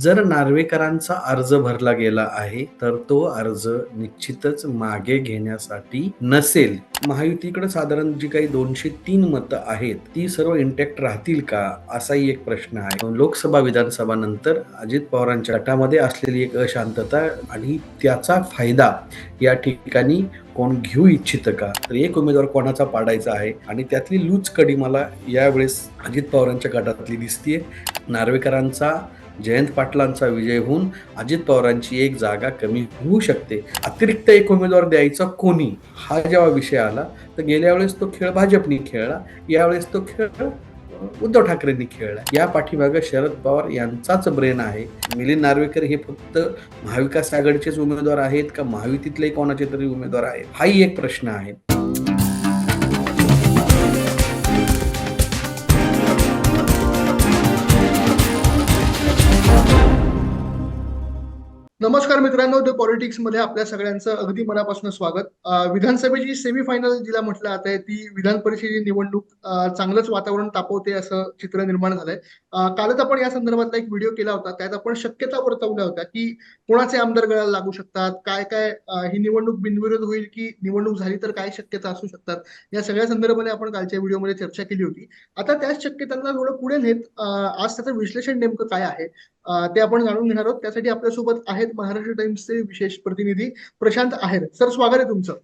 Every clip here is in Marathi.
जर नार्वेकरांचा अर्ज भरला गेला आहे तर तो अर्ज निश्चितच मागे घेण्यासाठी नसेल. महायुतीकडे साधारण जी काही दोनशे तीन मतं आहेत ती सर्व इंटॅक्ट राहतील का? असाही एक प्रश्न आहे. लोकसभा विधानसभा नंतर अजित पवारांच्या गटामध्ये असलेली एक अशांतता आणि त्याचा फायदा या ठिकाणी कोण घेऊ इच्छित का? तर एक उमेदवार कोणाचा पाडायचा आहे? आणि त्यातली लूच कडी मला यावेळेस अजित पवारांच्या गटातली दिसतीये. नार्वेकरांचा जयंत पाटलांचा विजय होऊन अजित पवारांची एक जागा कमी होऊ शकते. अतिरिक्त एक उमेदवार द्यायचा कोणी? हा जेव्हा विषय आला तर गेल्या वेळेस तो खेळ भाजपनी खेळला यावेळेस तो खेळ उद्धव ठाकरेंनी खेळला. या पाठीमागे शरद पवार यांचाच ब्रेन आहे. मिलिंद नार्वेकर हे फक्त महाविकास आघाडीचेच उमेदवार आहेत का? महायुतीतले कोणाचे तरी उमेदवार आहेत? हाही एक प्रश्न आहे. नमस्कार मित्रांनो द पॉलिटिक्समध्ये आपल्या सगळ्यांचं अगदी मनापासून स्वागत. विधानसभेची सेमीफायनल जिला म्हटलं आता आहे ती विधान परिषदेची निवडणूक चांगलंच वातावरण तापवते असं चित्र निर्माण झालंय. कालच आपण या संदर्भातला एक व्हिडिओ केला होता. त्यात आपण शक्यता वर्तवल्या होत्या की कोणाचे आमदार गळाला लागू शकतात काय काय ही निवडणूक बिनविरोध होईल की निवडणूक झाली तर काय शक्यता असू शकतात? या सगळ्या संदर्भाने आपण कालच्या व्हिडिओमध्ये चर्चा केली होती. आता त्याच शक्यतांना थोडं पुढे नेत आज त्याचं विश्लेषण नेमकं काय आहे ते आपण जाणून घेणार आहोत. त्यासाठी आपल्यासोबत आहेत महाराष्ट्र टाइम्सचे विशेष प्रतिनिधी प्रशांत आहेर. सर स्वागत आहे तुमचं.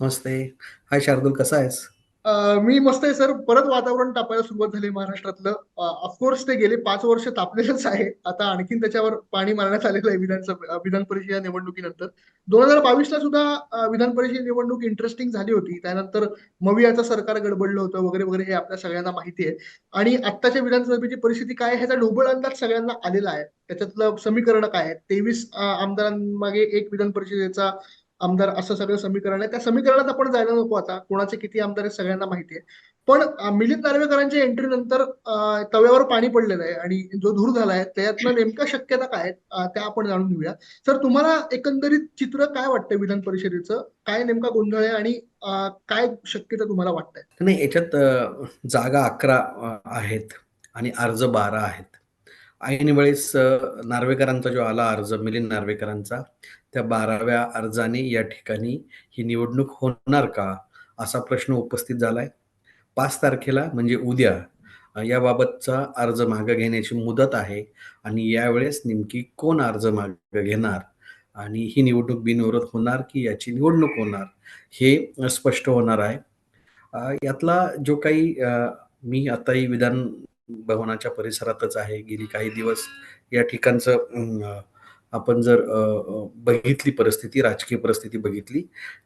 नमस्ते. हाय शार्दुल कसा आहेस? मी मस्त आहे सर. परत वातावरण तापायला सुरुवात झाली महाराष्ट्रातलं. ऑफकोर्स ते गेले पाच वर्ष तापलेलंच आहे. आता आणखीन त्याच्यावर पाणी मारण्यात आलेलं आहे विधानसभा विधान परिषद या निवडणुकीनंतर. दोन हजार बावीस ला सुद्धा विधान परिषद निवडणूक इंटरेस्टिंग झाली होती. त्यानंतर मवियाचं सरकार गडबडलं होतं वगैरे वगैरे हे आपल्या सगळ्यांना माहिती आहे. आणि आत्ताच्या विधानसभेची परिस्थिती काय ह्याचा ढोबळ अंदाज सगळ्यांना आलेला आहे. त्याच्यातलं समीकरण काय आहे तेवीस आमदारांमागे एक विधान परिषदेचा आमदार असं सगळं समीकरण आहे. त्या समीकरणात आपण जायला नको आता. कोणाचे किती आमदार आहे सगळ्यांना माहिती आहे. पण मिलिंद नार्वेकरांच्या एंट्री नंतर तव्यावर पाणी पडलेलं आहे आणि जो धूर झाला आहे त्यातनं नेमका शक्यता काय त्या आपण जाणून घेऊया. सर तुम्हाला एकंदरीत चित्र काय वाटतंय विधान परिषदेचं? काय नेमका गोंधळ आहे आणि काय शक्यता तुम्हाला वाटतंय? नाही याच्यात जागा अकरा आहेत आणि अर्ज बारा आहेत. ऐन वेळेस नार्वेकरांचा जो आला अर्ज मिलिंद नार्वेकरांचा त्या बाराव्या अर्जाने या ठिकाणी ही निवडणूक होणार का असा प्रश्न उपस्थित झालाय. पाच तारखेला म्हणजे उद्या याबाबतचा अर्ज मागं घेण्याची मुदत आहे आणि यावेळेस नेमकी कोण अर्ज मागं घेणार आणि ही निवडणूक बिनविरोध होणार की याची निवडणूक होणार हे स्पष्ट होणार आहे. यातला जो काही मी आताही विधान भवनाच्या परिसरातच आहे. गेली काही दिवस या ठिकाणचं आपण जर बघितली परिस्थिती राजकीय परिस्थिती बघितली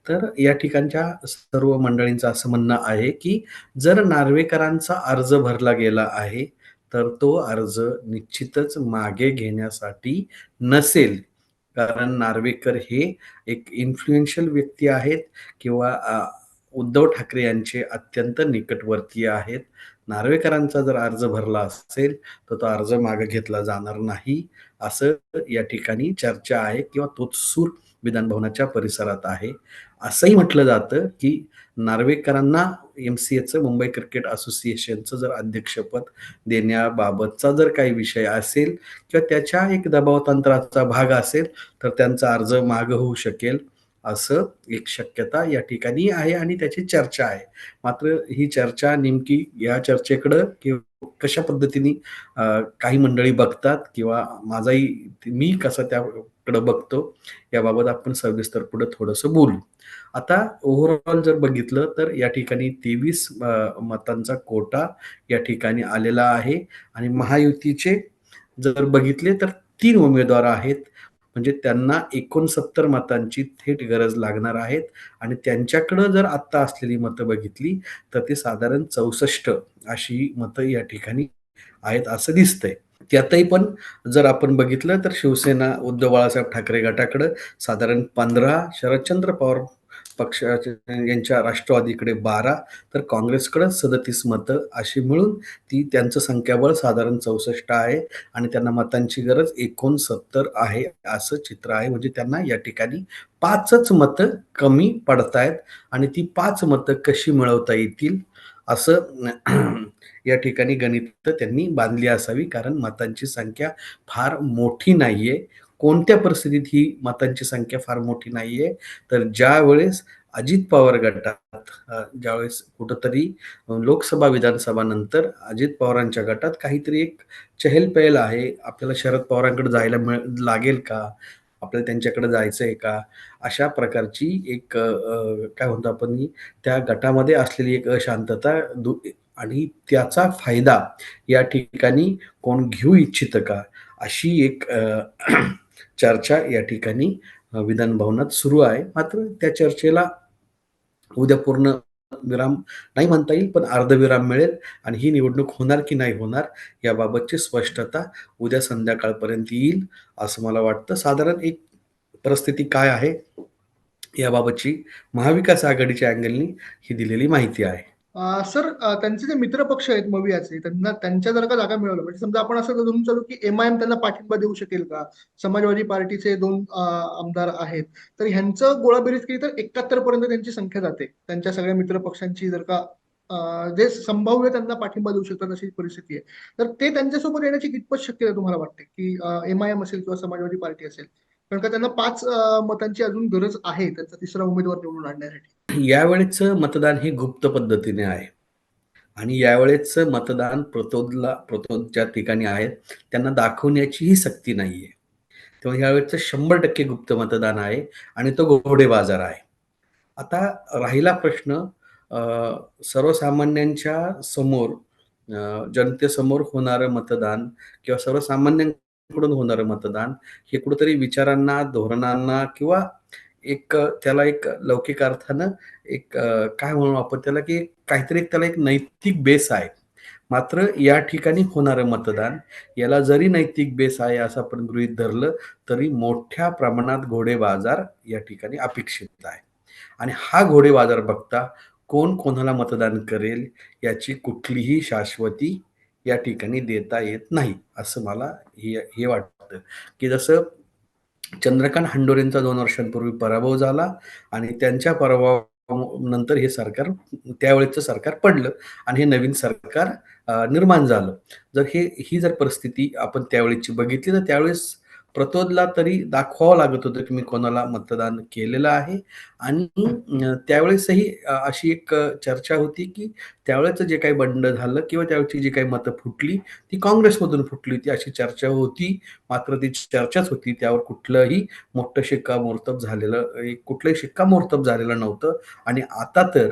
तर या ठिकाणच्या सर्व मंडळींचं असं म्हणणं आहे की जर नार्वेकरांचा अर्ज भरला गेला आहे तर तो अर्ज निश्चितच मागे घेण्यासाठी नसेल. कारण नार्वेकर हे एक इन्फ्लुएन्शियल व्यक्ती आहेत किंवा उद्धव ठाकरे यांचे अत्यंत निकटवर्तीय आहेत. नार्वेकरांचा जर अर्ज भरला असेल तर तो अर्ज मागे घेतला जाणार नाही असं या ठिकाणी चर्चा आहे किंवा तोच सूर विधान भवनाच्या परिसरात आहे. असंही म्हटलं जातं की नार्वेकरांना एम सी एचं मुंबई क्रिकेट असोसिएशनचं जर अध्यक्षपद देण्याबाबतचा जर काही विषय असेल किंवा त्याच्या एक दबावतंत्राचा भाग असेल तर त्यांचा अर्ज मागं होऊ शकेल. असं एक शक्यता या ठिकाणी आहे आणि त्याची चर्चा आहे. मात्र ही चर्चा नेमकी या चर्चेकडं किंवा कशा पद्धतीने काही मंडळी बघतात किंवा माझाही मी कसं त्याकडं बघतो याबाबत आपण सविस्तर पुढे थोडंसं बोलू. आता ओव्हरऑल जर बघितलं तर या ठिकाणी तेवीस मतांचा कोटा या ठिकाणी आलेला आहे आणि महायुतीचे जर बघितले तर तीन उमेदवार आहेत. म्हणजे त्यांना एकोणसत्तर मतांची थेट गरज लागणार आहेत. आणि त्यांच्याकडं जर आत्ता असलेली मतं बघितली तर ते साधारण चौसष्ट अशी मतं या ठिकाणी आहेत असं दिसतंय. त्यातही पण जर आपण बघितलं तर शिवसेना उद्धव बाळासाहेब ठाकरे गटाकडं साधारण पंधरा शरदचंद्र पवार पक्षाचे यांच्या राष्ट्रवादीकडे बारा तर काँग्रेसकडे सदतीस मतं अशी मिळून ती त्यांचं संख्याबळ साधारण चौसष्ट आहे आणि त्यांना मतांची गरज एकोणसत्तर आहे असं चित्र आहे. म्हणजे त्यांना या ठिकाणी पाचच मतं कमी पडतायत आणि ती पाच मतं कशी मिळवता येतील असं या ठिकाणी गणित त्यांनी बांधली असावी. कारण मतांची संख्या फार मोठी नाहीये. कोणत्या परिस्थितीत ही मतांची संख्या फार मोठी नाहीये? तर ज्या वेळेस अजित पवार गटात ज्यावेळेस कुठंतरी लोकसभा विधानसभा नंतर अजित पवारांच्या गटात काहीतरी एक चहलपहल आहे आपल्याला शरद पवारांकडे जायला मिळ लागेल का? आपल्याला त्यांच्याकडे जायचं आहे का? अशा प्रकारची एक काय म्हणतो आपण त्या गटामध्ये असलेली एक अशांतता आणि त्याचा फायदा या ठिकाणी कोण घेऊ इच्छितं का? अशी एक चर्चा या ठिकाणी विधान भवनात सुरू आहे. मात्र त्या चर्चेला उद्या पूर्ण विराम नाही म्हणता येईल पण अर्धविराम मिळेल आणि ही निवडणूक होणार की नाही होणार याबाबतची स्पष्टता उद्या संध्याकाळपर्यंत येईल असं मला वाटतं. साधारण एक परिस्थिती काय आहे याबाबतची महाविकास आघाडीच्या अँगलनी ही दिलेली माहिती आहे. सर त्यांचे जे मित्र पक्ष आहेत मवियाचे त्यांना त्यांच्या जर का जागा मिळवलं म्हणजे समजा आपण असं धरून चालू की एम आय एम त्यांना पाठिंबा देऊ शकेल का? समाजवादी पार्टीचे दोन आमदार आहेत तर ह्यांचं गोळाबेरीज केली तर एकाहत्तर पर्यंत त्यांची संख्या जाते. त्यांच्या सगळ्या मित्र पक्षांची जर का जे संभाव्य त्यांना पाठिंबा देऊ शकतात अशी परिस्थिती आहे. तर ते त्यांच्यासोबत येण्याची कितपत शक्यता तुम्हाला वाटते? की एम आय एम असेल किंवा समाजवादी पार्टी असेल? कारण का त्यांना पाच मतांची अजून गरज आहे त्यांचा तिसरा उमेदवार निवडून आणण्यासाठी. यावेळेचं मतदान हे गुप्त पद्धतीने आहे. आणि यावेळेचं मतदान प्रतोदला प्रतोद ज्या ठिकाणी आहेत त्यांना दाखवण्याचीही सक्ती नाहीये. तेव्हा यावेळेचं शंभर टक्के गुप्त मतदान आहे आणि तो घोडे बाजार आहे. आता राहिला प्रश्न अं, सर्वसामान्यांच्या समोर जनतेसमोर होणारं मतदान किंवा सर्वसामान्यांकडून होणारं मतदान हे कुठेतरी विचारांना धोरणांना किंवा एक त्याला एक लौकिक अर्थानं एक काय म्हणू आपण त्याला की काहीतरी त्याला एक नैतिक बेस आहे. मात्र या ठिकाणी होणारं मतदान याला जरी नैतिक बेस आहे असं आपण गृहित धरलं तरी मोठ्या प्रमाणात घोडे बाजार या ठिकाणी अपेक्षित आहे. आणि हा घोडे बाजार बघता कोण कोणाला मतदान करेल याची कुठलीही शाश्वती या ठिकाणी देता येत नाही असं मला हे हे वाटतं. की जसं चंद्रकांत हंडोरेंचा दोन वर्षांपूर्वी पराभव झाला आणि त्यांच्या पराभवानंतर हे सरकार त्यावेळेचं सरकार पडलं आणि हे नवीन सरकार निर्माण झालं. जर हे ही जर परिस्थिती आपण त्यावेळेची बघितली तर त्यावेळेस प्रतोदला तरी दाखवावं लागत होतं की मी कोणाला मतदान केलेलं आहे. आणि त्यावेळेसही अशी एक चर्चा होती की त्यावेळेचं जे काही बंड झालं किंवा त्यावेळची जी काही मतं फुटली ती काँग्रेसमधून फुटली होती अशी चर्चा होती. मात्र ती चर्चाच होती. त्यावर कुठलंही मोठं शिक्कामोर्तब झालेलं एक कुठलंही शिक्कामोर्तब झालेलं नव्हतं. आणि आता तर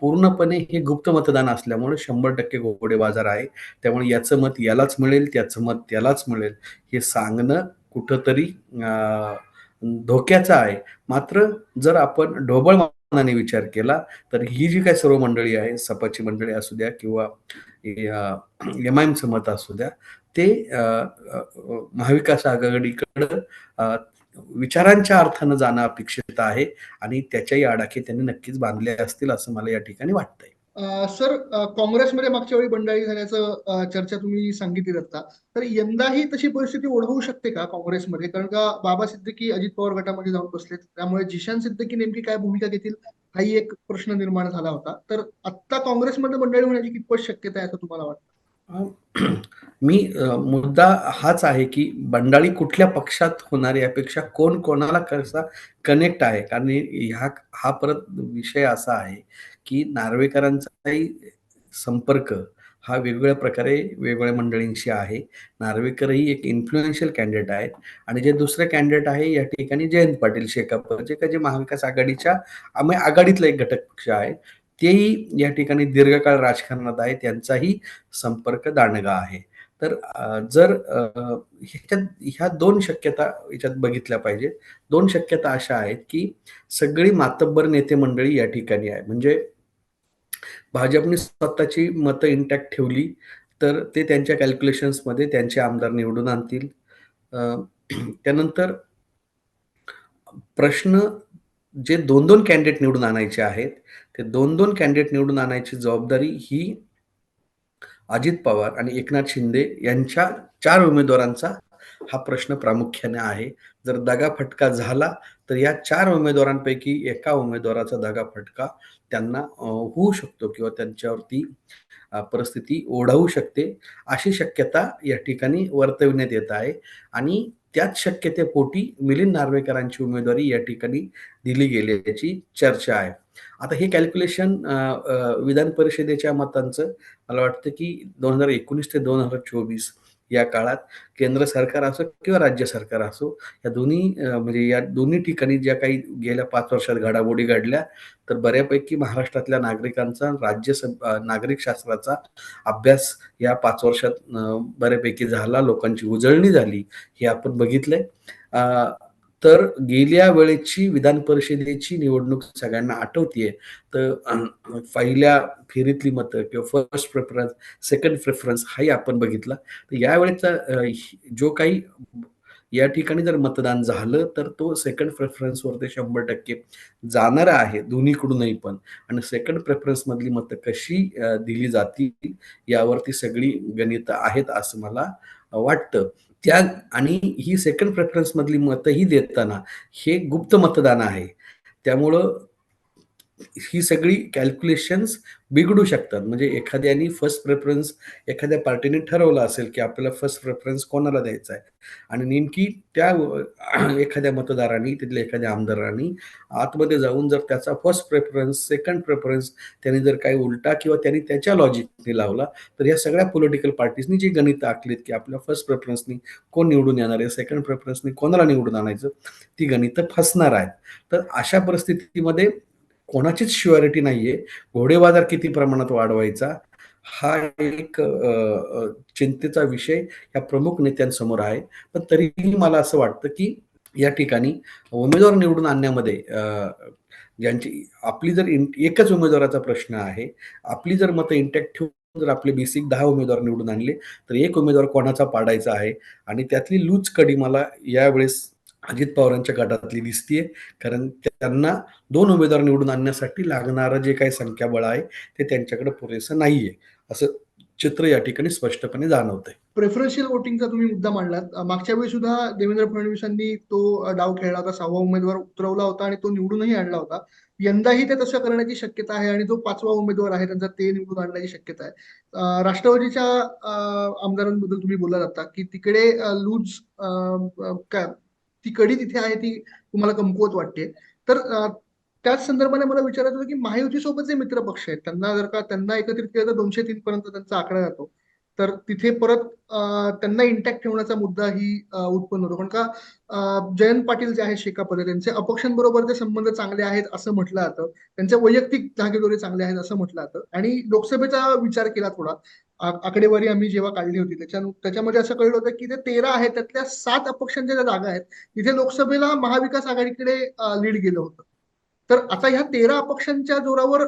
पूर्णपणे हे गुप्त मतदान असल्यामुळे शंभर टक्के घोडे बाजार आहे. त्यामुळे याचं मत यालाच मिळेल त्याचं मत त्यालाच मिळेल हे सांगणं कुठंतरी धोक्याचं आहे. मात्र जर आपण ढोबळ मनाने विचार केला तर ही जी काही सर्व मंडळी आहे सपाची मंडळी असू द्या किंवा एम आय एमचं मत असू द्या ते महाविकास आघाडीकडं विचारांच्या अर्थानं जाणं अपेक्षित आहे आणि त्याच्याही आडाखे त्यांनी नक्कीच बांधले असतील असं मला या ठिकाणी वाटतंय. सर काँग्रेसमध्ये मागच्या वेळी बंडाळी झाल्याचं चर्चा तुम्ही सांगितली आता. तर यंदाही तशी परिस्थिती ओढवू शकते का काँग्रेसमध्ये? कारण का बाबा सिद्दीकी अजित पवार गटामध्ये जाऊन बसलेत. त्यामुळे जिशान सिद्दीकी नेमकी काय भूमिका घेतील हाही एक प्रश्न निर्माण झाला होता. तर आत्ता काँग्रेसमध्ये बंडाळी होण्याची कितपत शक्यता आहे असं तुम्हाला वाटतं? मी मुद्दा हाच आहे की बंडाळी कुठल्या पक्षात होणार यापेक्षा कोण कोणाला कसा कनेक्ट आहे? कारण ह्या हा परत विषय असा आहे की नार्वेकरांचाही संपर्क हा वेगवेगळ्या प्रकारे वेगवेगळ्या मंडळींशी आहे. नार्वेकरही एक इन्फ्लुएन्शियल कॅन्डिडेट आहेत. आणि जे दुसरे कॅन्डिडेट आहे या ठिकाणी जयंत पाटील शेकाप जे का जे महाविकास आघाडीच्या आम्ही आघाडीतला एक घटक पक्ष आहे. तेही या ठिकाणी दीर्घकाळ राजकारणात आहे त्यांचाही संपर्क दांडगा आहे. तर जर ह्याच्यात ह्या दोन शक्यता याच्यात बघितल्या पाहिजेत. दोन शक्यता अशा आहेत की सगळी मातब्बर नेते मंडळी या ठिकाणी आहे. म्हणजे भाजपने स्वतःची मतं इंटॅक्ट ठेवली तर ते त्यांच्या कॅल्क्युलेशन्समध्ये त्यांचे आमदार निवडून आणतील. त्यानंतर प्रश्न जे दोन दोन कॅन्डिडेट निवडून आणायचे आहेत ते दोन दोन कॅन्डिडेट निवडून आणायची जबाबदारी ही अजित पवार आणि एकनाथ शिंदे यांच्या चार उमेदवारांचा हा प्रश्न प्रामुख्याने आहे. जर दगाफटका झाला तर या चार उमेदवारांपैकी एका उमेदवाराचा दगाफटका त्यांना होऊ शकतो किंवा त्यांच्यावरती परिस्थिती ओढावू शकते अशी शक्यता या ठिकाणी वर्तविण्यात येत आहे. आणि त्याच शक्यतेपोटी मिलिंद नार्वेकरांची उमेदवारी या ठिकाणी दिली गेल्याची चर्चा आहे. आता हे कॅल्क्युलेशन विधान परिषदेच्या मतांचं मला वाटतं की दोन हजार एकोणीस ते दोन हजार चोवीस या काळात केंद्र सरकार असो किंवा राज्य सरकार असो या दोन्ही म्हणजे या दोन्ही ठिकाणी ज्या काही गेल्या पाच वर्षात घडामोडी घडल्या तर बऱ्यापैकी महाराष्ट्रातल्या नागरिकांचा राज्य नागरिक शास्त्राचा अभ्यास या पाच वर्षात बऱ्यापैकी झाला लोकांची उजळणी झाली हे आपण बघितलंय. तर गेल्या वेळेची विधान परिषदेची निवडणूक सगळ्यांना आठवतीये. तर पहिल्या फेरीतली मतं किंवा फर्स्ट प्रेफरन्स सेकंड प्रेफरन्स हाही आपण बघितला. तर यावेळेचा जो काही या ठिकाणी जर मतदान झालं तर तो सेकंड प्रेफरन्सवर ते शंभर टक्के जाणार आहे दोन्हीकडूनही पण. आणि सेकंड प्रेफरन्स मधली मतं कशी दिली जातील यावरती सगळी गणितं आहेत असं मला वाटतं. त्या आणि ही सेकंड प्रेफरन्समधली मतंही देताना हे गुप्त मतदान आहे. त्यामुळं ही सगळी कॅल्क्युलेशन्स बिघडू शकतात. म्हणजे एखाद्यानी फर्स्ट प्रेफरन्स एखाद्या पार्टीने ठरवलं असेल की आपल्याला फर्स्ट प्रेफरन्स कोणाला द्यायचा आहे? आणि नेमकी त्या एखाद्या मतदारांनी तिथल्या एखाद्या आमदारांनी आतमध्ये जाऊन जर त्याचा फर्स्ट प्रेफरन्स सेकंड प्रेफरन्स त्यांनी जर काही उलटा किंवा त्यांनी त्याच्या लॉजिकने लावला तर या सगळ्या पॉलिटिकल पार्टीजनी जी गणित आखलीत की आपल्या फर्स्ट प्रेफरन्सनी कोण निवडून येणार आहे सेकंड प्रेफरन्सनी कोणाला निवडून आणायचं ती गणितं फसणार आहेत. तर अशा परिस्थितीमध्ये कोणाचीच शुअरिटी नाहीये. घोडे बाजार किती प्रमाणात वाढवायचा हा एक चिंतेचा विषय या प्रमुख नेत्यांसमोर आहे. पण तरीही मला असं वाटतं की या ठिकाणी उमेदवार निवडून आणण्यामध्ये ज्यांची आपली जर एकच उमेदवाराचा प्रश्न आहे. आपली जर मतं इंटॅक्ट ठेवून जर आपले बेसिक दहा उमेदवार निवडून आणले तर एक उमेदवार कोणाचा पाडायचा आहे? आणि त्यातली लूज कडी मला यावेळेस अजित पवारांच्या गटातली दिसतीये. कारण त्यांना दोन उमेदवार निवडून आणण्यासाठी लागणारं जे काही संख्याबळ आहे ते त्यांच्याकडे पुरेसं नाहीये. असं चित्र या ठिकाणी स्पष्टपणे जाणवतंय. प्रेफरन्शियल वोटिंगचा तुम्ही मुद्दा मांडलात. मागच्या वेळी सुद्धा देवेंद्र फडणवीसांनी तो डाव खेळला होता सहावा उमेदवार उतरवला होता आणि तो निवडूनही आणला होता. यंदाही ते तसं करण्याची शक्यता आहे आणि जो पाचवा उमेदवार आहे त्यांचा ते निवडून आणण्याची शक्यता आहे. राष्ट्रवादीच्या आमदारांबद्दल तुम्ही बोलला जाता की तिकडे लूज काय ती कडी तिथे आहे ती तुम्हाला कमकुवत वाटते. तर त्याच संदर्भाने मला विचारायचं होतं की महायुतीसोबत जे मित्र पक्ष आहेत त्यांना जर का त्यांना एकत्रित केलं तर दोनशे तीन पर्यंत त्यांचा आकडा जातो. तर तिथे परत त्यांना इंटॅक्ट ठेवण्याचा मुद्दा ही उत्पन्न होतो. कारण का जयंत पाटील जे आहेत शेकापदे त्यांचे अपक्षांबरोबर संबंध चांगले आहेत असं म्हटलं जातं. त्यांच्या वैयक्तिक जागेदोरे चांगले आहेत असं म्हटलं जातं. आणि लोकसभेचा विचार केला थोडा. आकडेवारी आम्ही जेव्हा काढली होती त्याच्या त्याच्यामध्ये असं कळलं होतं की ते तेरा आहेत त्यातल्या सात अपक्षांच्या ज्या जागा आहेत तिथे लोकसभेला महाविकास आघाडीकडे लीड गेलं होतं. तर आता ह्या तेरा अपक्षांच्या जोरावर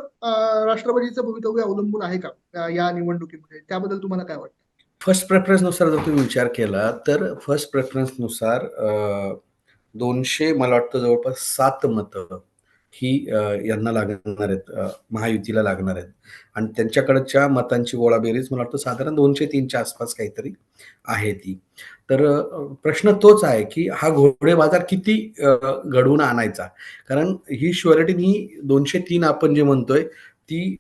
राष्ट्रवादीचं भवितव्य अवलंबून आहे का? या निवडणुकीमध्ये. त्याबद्दल तुम्हाला काय वाटतं? फर्स्ट प्रेफरन्सनुसार जर तुम्ही विचार केला तर फर्स्ट प्रेफरन्सनुसार दोनशे मला वाटतं जवळपास सात मतं ही यांना लागणार आहेत महायुतीला लागणार आहेत. आणि त्यांच्याकडच्या मतांची गोळाबेरीज मला वाटतं साधारण दोनशे तीनच्या आसपास काहीतरी आहे ती. तर प्रश्न तोच आहे की हा घोडे बाजार किती घडवून आणायचा? कारण ही शुअरिटी ही दोनशे तीन आपण जे म्हणतोय ती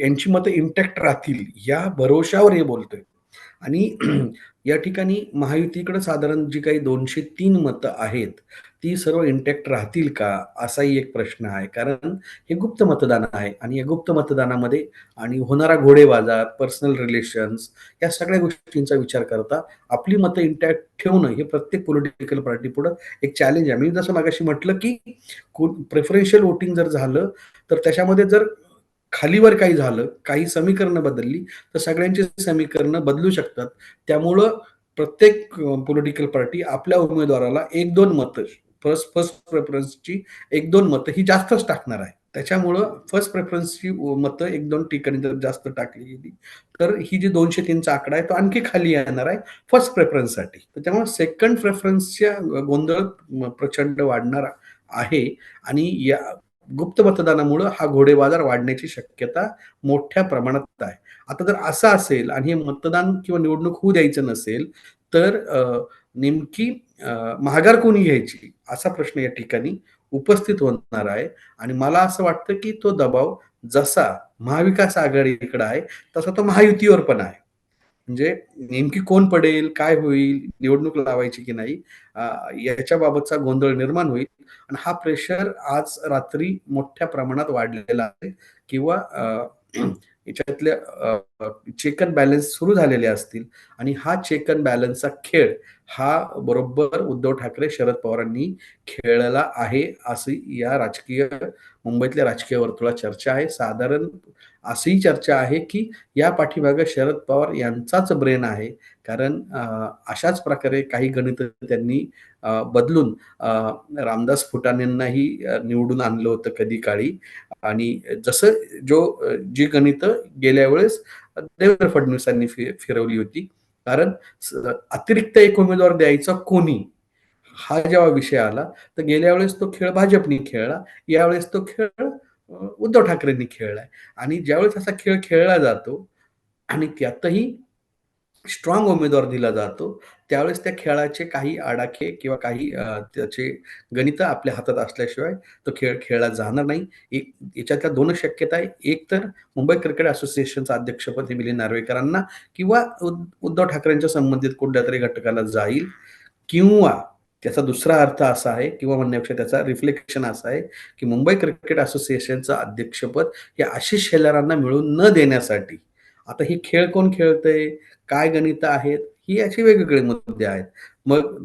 यांची मतं इंटॅक्ट राहतील या भरोशावर हे बोलतोय. आणि या ठिकाणी महायुतीकडे साधारण जी काही दोनशे तीन मतं आहेत ती सर्व इंटॅक्ट राहतील का? असाही एक प्रश्न आहे. कारण हे गुप्त मतदान आहे आणि या गुप्त मतदानामध्ये आणि होणारा घोडेबाजार पर्सनल रिलेशन्स या सगळ्या गोष्टींचा विचार करता आपली मतं इंटॅक्ट ठेवणं हे प्रत्येक पॉलिटिकल पार्टी पुढं एक चॅलेंज आहे. मी जसं मागाशी म्हटलं की प्रेफरेन्शियल वोटिंग जर झालं तर त्याच्यामध्ये जर खालीवर काही झालं काही समीकरणं बदलली तर सगळ्यांची समीकरणं बदलू शकतात. त्यामुळं प्रत्येक पॉलिटिकल पार्टी आपल्या उमेदवाराला एक दोन मतं फर्स्ट फर्स्ट प्रेफरन्सची एक दोन मतं ही जास्तच टाकणार आहे. त्याच्यामुळं फर्स्ट प्रेफरन्सची मतं एक दोन ठिकाणी जर जास्त टाकली गेली तर ही जी दोनशे तीनचा आकडा आहे तो आणखी खाली येणार आहे फर्स्ट प्रेफरन्ससाठी तर त्यामुळे सेकंड प्रेफरन्सच्या गोंधळ प्रचंड वाढणार आहे. आणि या गुप्त मतदानामुळं हा घोडेबाजार वाढण्याची शक्यता मोठ्या प्रमाणात आहे. आता जर असं असेल आणि हे मतदान किंवा निवडणूक होऊ द्यायचं नसेल तर नेमकी महागार कोणी घ्यायची? असा प्रश्न या ठिकाणी उपस्थित होणार आहे. आणि मला असं वाटतं की तो दबाव जसा महाविकास आघाडीकडे आहे तसा तो महायुतीवर पण आहे. म्हणजे नेमकी कोण पडेल काय होईल निवडणूक लावायची की नाही याच्या बाबतचा गोंधळ निर्माण होईल. आणि हा प्रेशर आज रात्री मोठ्या प्रमाणात वाढलेला आहे. किंवा याच्यातल्या चेक अँड बॅलन्स सुरू झालेले असतील. आणि हा चेक अँड बॅलन्सचा खेळ हा बरोबर उद्धव ठाकरे शरद पवारांनी खेळला आहे. अशी या राजकीय मुंबईतल्या राजकीय वर्तुळात चर्चा आहे. साधारण अशी चर्चा आहे की या पाठीमागे शरद पवार यांचाच ब्रेन आहे. कारण अशाच प्रकारे काही गणित त्यांनी बदलून रामदास फुटाणेंनाही निवडून आणलं होतं कधी काळी. आणि जसं जो जी गणित गेल्या वेळेस देवेंद्र फडणवीसांनी फि फिरवली होती. कारण अतिरिक्त एक उमेदवार द्यायचा कोणी? हा जेव्हा विषय आला तर गेल्या वेळेस तो खेळ भाजपने खेळला. यावेळेस तो खेळ उद्धव ठाकरेंनी खेळलाय. आणि ज्यावेळेस असा खेळ खेळला जातो आणि त्यातही स्ट्रॉंग उमेदवार दिला जातो त्यावेळेस त्या खेळाचे काही आडाखे किंवा काही त्याचे गणित आपल्या हातात असल्याशिवाय तो खेळ खेळला जाणार नाही. एक याच्यातल्या दोनच शक्यता आहे. एक तर मुंबई क्रिकेट असोसिएशनचं अध्यक्षपद हे मिलिंद नार्वेकरांना किंवा उद- उद्धव ठाकरेंच्या संबंधित कुठल्या तरी घटकाला जाईल किंवा त्याचा दुसरा अर्थ असा आहे किंवा म्हणण्यापेक्षा त्याचा रिफ्लेक्शन असा आहे की मुंबई क्रिकेट असोसिएशनचं अध्यक्षपद हे आशिष शेलारांना मिळून न देण्यासाठी. आता ही खेळ कोण खेळतंय? काय गणित आहेत? ही अशी वेगवेगळे मुद्दे आहेत. मग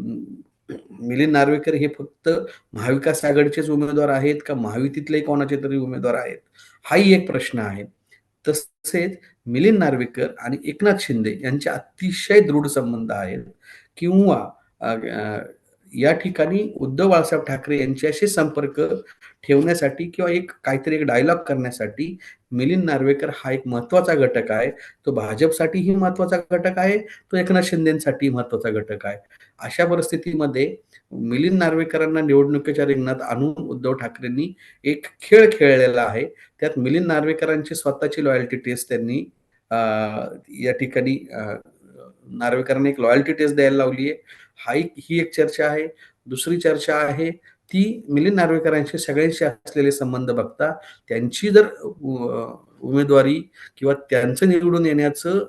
मिलिंद नार्वेकर हे फक्त महाविकास आघाडीचेच उमेदवार आहेत का महायुतीतले कोणाचे तरी उमेदवार आहेत? हाही एक प्रश्न आहे. तसेच मिलिंद नार्वेकर आणि एकनाथ शिंदे यांचे अतिशय दृढ संबंध आहेत. किंवा या ठिकाणी उद्धव बाळासाहेब ठाकरे यांच्याशी संपर्क ठेवण्यासाठी किंवा एक काहीतरी एक डायलॉग करण्यासाठी मिलिंद नार्वेकर हा एक महत्त्वाचा घटक आहे. तो भाजपसाठीही महत्त्वाचा घटक आहे तो एकनाथ शिंदेसाठी महत्त्वाचा घटक आहे. अशा परिस्थितीमध्ये मिलिंद नार्वेकरांना निवडणुकीच्या रिंगणात आणून उद्धव ठाकरेंनी एक खेळ खेळलेला आहे. त्यात मिलिंद नार्वेकरांची स्वतःची लॉयल्टी टेस्ट त्यांनी या ठिकाणी नार्वेकरांनी एक लॉयल्टी टेस्ट द्यायला लावली आहे. हा एक ही एक चर्चा आहे. दुसरी चर्चा आहे ती मिलिंद नार्वेकरांशी सगळ्यांशी असलेले संबंध बघता त्यांची जर उमेदवारी किंवा त्यांचं निवडून येण्याचं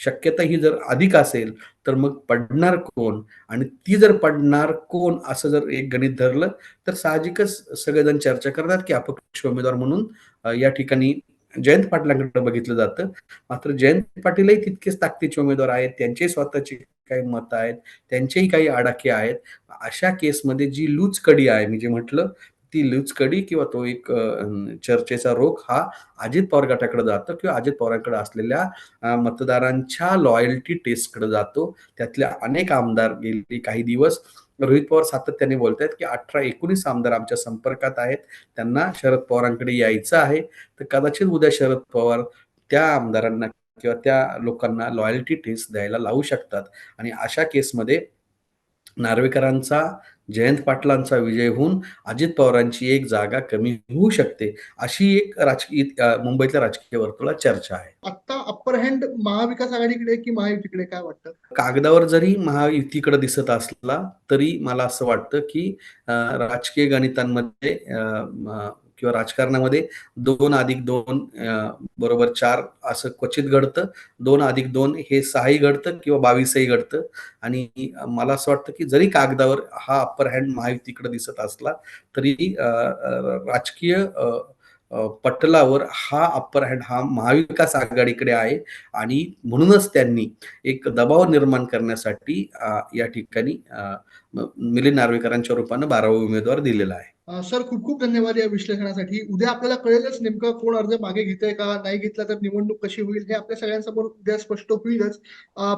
शक्यता ही जर अधिक असेल तर मग पडणार कोण? आणि ती जर पडणार कोण असं जर एक गणित धरलं तर साहजिकच सगळेजण चर्चा करतात की अपक्ष उमेदवार म्हणून या ठिकाणी जयंत पाटलांकडे बघितलं जातं. मात्र जयंत पाटीलही तितकेच ताकदीचे उमेदवार आहेत त्यांचे स्वतःची काही मतं आहेत त्यांचेही काही आडाखे आहेत. अशा केसमध्ये जी लूज कडी आहे मी जे म्हटलं ती लूज कडी किंवा तो एक चर्चेचा रोख हा अजित पवार गटाकडे जातो किंवा अजित पवारांकडे असलेल्या मतदारांच्या लॉयल्टी टेस्टकडे जातो. त्यातल्या अनेक आमदार गेले काही दिवस. रोहित पवार सातत्याने बोलत आहेत की अठरा एकोणीस आमदार आमच्या संपर्कात आहेत. त्यांना शरद पवारांकडे यायचं आहे. तर कदाचित उद्या शरद पवार त्या आमदारांना किंवा त्या लोकांना लॉयल्टी टेस्ट द्यायला लावू शकतात. आणि अशा केसमध्ये नार्वेकरांचा जयंत पाटलांचा विजय होऊन अजित पवारांची एक जागा कमी होऊ शकते अशी एक राजकीय मुंबईतल्या राजकीय वर्तुळात चर्चा आहे. आता अप्पर हँड महाविकास आघाडीकडे की महायुतीकडे काय वाटतं? कागदावर जरी महायुतीकडे दिसत असला तरी मला असं वाटतं की राजकीय गणितांमध्ये किंवा राजकारणामध्ये दोन अधिक दोन बरोबर चार असं क्वचित घडतं. दोन अधिक दोन हे सहाही घडतं किंवा बावीसही घडतं. आणि मला असं वाटतं की जरी कागदावर हा अप्पर हँड महायुतीकडे दिसत असला तरी राजकीय पटलावर हा अप्पर हँड हा महाविकास आघाडीकडे आहे. आणि म्हणूनच त्यांनी एक दबाव निर्माण करण्यासाठी या ठिकाणी मिलिंद नार्वेकरांच्या रूपानं बारावा उमेदवार दिलेला आहे. सर खूप खूप धन्यवाद या विश्लेषणासाठी. उद्या आपल्याला कळेलच नेमकं कोण अर्ज मागे घेतोय का नाही घेतला तर निवडणूक कशी होईल हे आपल्या सगळ्यांसमोर उद्या स्पष्ट होईलच.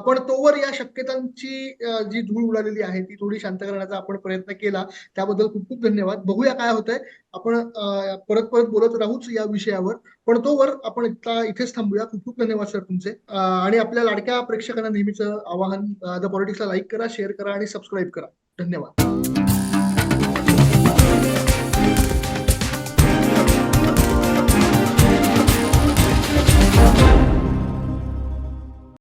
पण तोवर या शक्यतांची जी धूळ उडालेली आहे ती थोडी शांत करण्याचा आपण प्रयत्न केला. त्याबद्दल खूप खूप धन्यवाद. बघूया काय होतंय. आपण परत परत बोलत राहूच या विषयावर. पण तोवर आपण इथेच थांबूया. खूप खूप धन्यवाद सर तुमचे. आणि आपल्या लाडक्या प्रेक्षकांना नेहमीचं आवाहन द पॉलिटिक्सला लाईक करा शेअर करा आणि सबस्क्राईब करा. धन्यवाद.